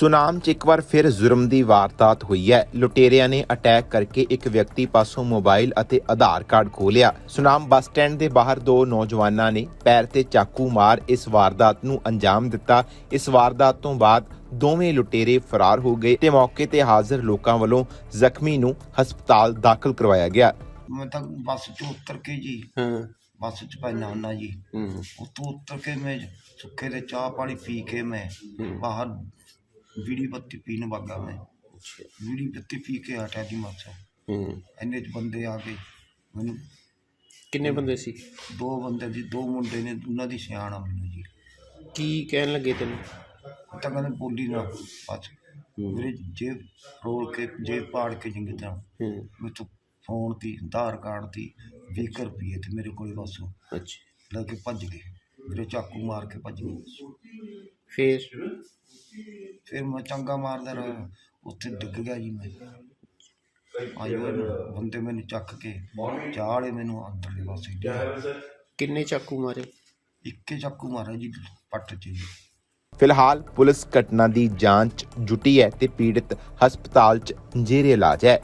ਸੁਨਾਮ 'ਚ ਇੱਕ ਵਾਰ ਫਿਰ ਜ਼ੁਰਮ ਦੀ ਵਾਰਦਾਤ ਹੋਈ ਹੈ। ਲੁਟੇਰਿਆਂ ਨੇ ਅਟੈਕ ਕਰਕੇ ਇੱਕ ਵਿਅਕਤੀ ਪਾਸੋਂ ਮੋਬਾਈਲ ਅਤੇ ਆਧਾਰ ਕਾਰਡ ਖੋਹ ਲਿਆ ਸੁਨਾਮ ਬੱਸ ਸਟੈਂਡ ਦੇ ਬਾਹਰ ਦੋ ਨੌਜਵਾਨਾਂ ਨੇ ਪੈਰ ਤੇ ਚਾਕੂ ਮਾਰ ਇਸ ਵਾਰਦਾਤ ਨੂੰ ਅੰਜਾਮ ਦਿੱਤਾ। ਇਸ ਵਾਰਦਾਤ ਤੋਂ ਬਾਅਦ ਦੋਵੇਂ ਲੁਟੇਰੇ ਫਰਾਰ ਹੋ ਗਏ ਤੇ ਮੌਕੇ ਤੇ ਹਾਜ਼ਰ ਲੋਕਾਂ ਵੱਲੋਂ ਜ਼ਖਮੀ ਨੂੰ ਹਸਪਤਾਲ ਦਾਖਲ ਕਰਵਾਇਆ ਗਿਆ। ਮੈਂ ਤਾਂ ਬੱਸ ਚ ਉਤਰ ਕੇ ਜੀ। ਹਾਂ। ਬੱਸ ਚ ਪੈਣਾ ਹੁੰਨਾ ਜੀ। ਹੂੰ। ਉੱਥੋਂ ਉਤਰ ਕੇ ਮੈਂ ਸੁੱਕੇ ਦੇ ਚਾਹ ਪਾਣੀ ਪੀ ਕੇ ਮੈਂ ਬਾਹਰ ਬੱਤੀ ਪੀਣ ਲੱਗਾ ਮੈਂ। ਅੱਛਾ ਬੀੜੀ ਬੱਤੀ ਪੀ ਕੇ ਹਟਿਆ ਦੀ ਮਾਸਾ। ਹੂੰ। ਇੰਨੇ ਚ ਬੰਦੇ ਆ ਗਏ। ਮੈਨੂੰ ਕਿੰਨੇ ਬੰਦੇ ਸੀ? ਦੋ ਬੰਦੇ ਜੀ ਦੋ ਮੁੰਡੇ ਨੇ ਉਹਨਾਂ ਦੀ ਸਿਆਣਾ ਮੈਨੂੰ ਜੀ। ਕੀ ਕਹਿਣ ਲੱਗੇ ਤੈਨੂੰ? ਤਾਂ ਕਹਿੰਦੇ ਬੋਲੀ ਨਾ ਬਸ। ਮੇਰੇ ਜੇਬ ਰੋਲ ਕੇ ਜੇਬ ਪਾੜ ਕੇ ਜਿੰਗੀ ਤਰ੍ਹਾਂ ਹੂੰ। ਤੋਂ ਫੋਨ ਦੀ ਆਧਾਰ ਕਾਰਡ ਦੀ 20 ਰੁਪਏ ਤੇ ਮੇਰੇ ਕੋਲੇ ਬਸ। ਅੱਛਾ। ਲੈ ਕੇ ਭੱਜ ਗਏ। ਮੇਰੇ ਚਾਕੂ ਮਾਰ ਕੇ ਭੱਜ ਗਏ। ਫੇਰ? ਫਿਰ ਮੈਂ ਚੰਗਾ ਮਾਰਦਾ ਰਿਹਾ। ਉੱਥੇ ਡਿੱਗ ਗਿਆ ਜੀ ਮੈਂ। ਆਇਓ ਇਹਨੂੰ ਬੰਦੇ ਮੈਨੂੰ ਚੱਕ ਕੇ ਚਾੜੇ ਮੈਨੂੰ ਅੰਦਰਲੇ ਪਾਸੇ ਡਿਆ। ਕਿੰਨੇ ਚਾਕੂ ਮਾਰੇ? ਇੱਕੇ ਚਾਕੂ ਮਾਰਿਆ ਜੀ ਪੱਟ 'ਚ ਜੀ। ਫਿਲਹਾਲ ਪੁਲਿਸ ਘਟਨਾ ਦੀ ਜਾਂਚ ਜੁਟੀ ਹੈ ਤੇ ਪੀੜਤ ਹਸਪਤਾਲ 'ਚ ਜੇਰੇ ਇਲਾਜ ਹੈ।